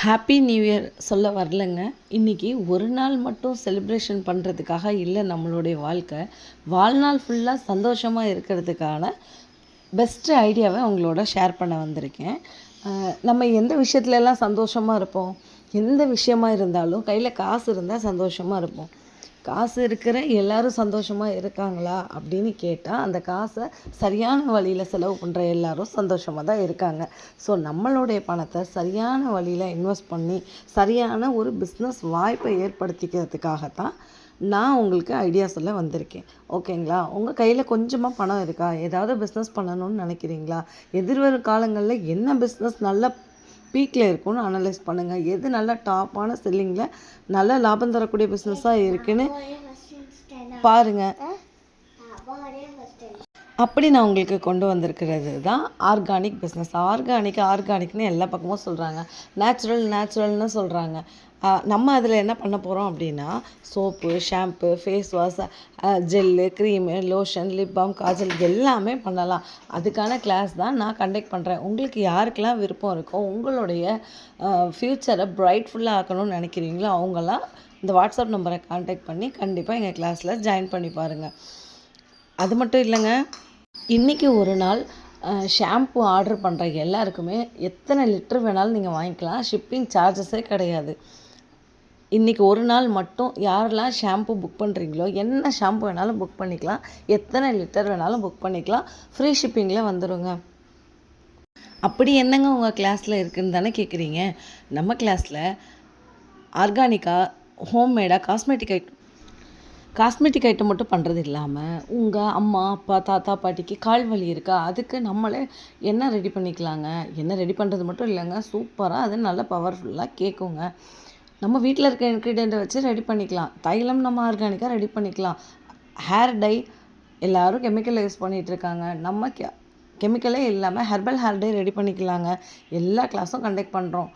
Happy new year சொல்ல வரலங்க. இன்றைக்கி ஒரு நாள் மட்டும் செலிப்ரேஷன் பண்ணுறதுக்காக இல்லை நம்மளுடைய வாழ்க்கை. வாழ்நாள் ஃபுல்லாக சந்தோஷமாக இருக்கிறதுக்கான பெஸ்ட்டு ஐடியாவை உங்களோட ஷேர் பண்ண வந்திருக்கேன். நம்ம எந்த விஷயத்துலலாம் சந்தோஷமாக இருப்போம்? எந்த விஷயமா இருந்தாலும் கையில் காசு இருந்தால் சந்தோஷமாக இருப்போம். காசு இருக்கிற எல்லாரும் சந்தோஷமாக இருக்காங்களா அப்படின்னு கேட்டால் அந்த காசை சரியான வழியில் செலவு பண்ணுற எல்லாரும் சந்தோஷமாக தான் இருக்காங்க. ஸோ நம்மளுடைய பணத்தை சரியான வழியில் இன்வெஸ்ட் பண்ணி சரியான ஒரு பிஸ்னஸ் வாய்ப்பை ஏற்படுத்திக்கிறதுக்காகத்தான் நான் உங்களுக்கு ஐடியா சொல்ல வந்திருக்கேன். ஓகேங்களா உங்கள் கையில் கொஞ்சமாக பணம் இருக்கா? ஏதாவது பிஸ்னஸ் பண்ணணும்னு நினைக்கிறீங்களா? எதிர்வரும் காலங்களில் என்ன பிஸ்னஸ் நல்ல பீக்கில் இருக்கும்னு அனலைஸ் பண்ணுங்கள் எது நல்ல டாப்பான செல்லிங்கில் நல்ல லாபம் தரக்கூடிய பிஸ்னஸாக இருக்குன்னு பாருங்கள் அப்படி நான் உங்களுக்கு கொண்டு வந்திருக்கிறது தான் ஆர்கானிக் பிஸ்னஸ் ஆர்கானிக் ஆர்கானிக்னு எல்லா பக்கமும் சொல்கிறாங்க நேச்சுரல் நேச்சுரல்னு சொல்கிறாங்க நம்ம அதில் என்ன பண்ண போகிறோம் அப்படின்னா soap shampoo face wash gel cream lotion lip balm kajal எல்லாமே பண்ணலாம். அதுக்கான கிளாஸ் தான் நான் கண்டக்ட் பண்ணுறேன் உங்களுக்கு யாருக்கெல்லாம் விருப்பம் இருக்கோ உங்களுடைய ஃப்யூச்சரை பிரைட்ஃபுல்லாக ஆக்கணும்னு நினைக்கிறீங்களோ அவங்களாம் இந்த வாட்ஸ்அப் நம்பரை காண்டாக்ட் பண்ணி கண்டிப்பாக எங்கள் கிளாஸில் ஜாயின் பண்ணி பாருங்கள் அது மட்டும் இல்லைங்க இன்றைக்கி ஒரு நாள் ஷாம்பு ஆர்டர் பண்ணுற எல்லாருக்குமே எத்தனை லிட்டர் வேணாலும் நீங்கள் வாங்கிக்கலாம். ஷிப்பிங் சார்ஜஸே கிடையாது. இன்றைக்கி ஒரு நாள் மட்டும் யாரெல்லாம் ஷாம்பு புக் பண்ணுறீங்களோ என்ன ஷாம்பு வேணாலும் புக் பண்ணிக்கலாம் எத்தனை லிட்டர் வேணாலும் புக் பண்ணிக்கலாம் ஃப்ரீ ஷிப்பிங்கில் வந்துடுங்க அப்படி என்னங்க உங்கள் கிளாஸில் இருக்குதுன்னு தானே கேட்குறீங்க நம்ம கிளாஸில் ஆர்கானிக்காக ஹோம்மேடாக காஸ்மெட்டிக் ஐட்டம் காஸ்மெட்டிக் ஐட்டம் மட்டும் பண்ணுறது இல்லாமல் உங்கள் அம்மா அப்பா தாத்தா பாட்டிக்கு கால் வலி இருக்கா? அதுக்கு நம்மளே என்ன ரெடி பண்ணிக்கலாங்க? என்ன ரெடி பண்ணுறது மட்டும் இல்லைங்க சூப்பராக அது நல்லா பவர்ஃபுல்லாக கேட்குங்க நம்ம வீட்டில் இருக்க இன்க்ரீடியண்ட்டை வச்சு ரெடி பண்ணிக்கலாம். தைலம் நம்ம ஆர்கானிக்காக ரெடி பண்ணிக்கலாம். ஹேர் டை எல்லோரும் கெமிக்கலை யூஸ் பண்ணிகிட்ருக்காங்க நம்ம கெ கெமிக்கலே இல்லாமல் ஹெர்பல் ஹேர் டை ரெடி பண்ணிக்கலாங்க. எல்லா கிளாஸும் கண்டக்ட் பண்ணுறோம்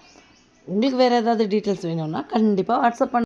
உங்களுக்கு வேறு ஏதாவது டீட்டெயில்ஸ் வேணும்னா கண்டிப்பாக வாட்ஸ்அப் பண்ண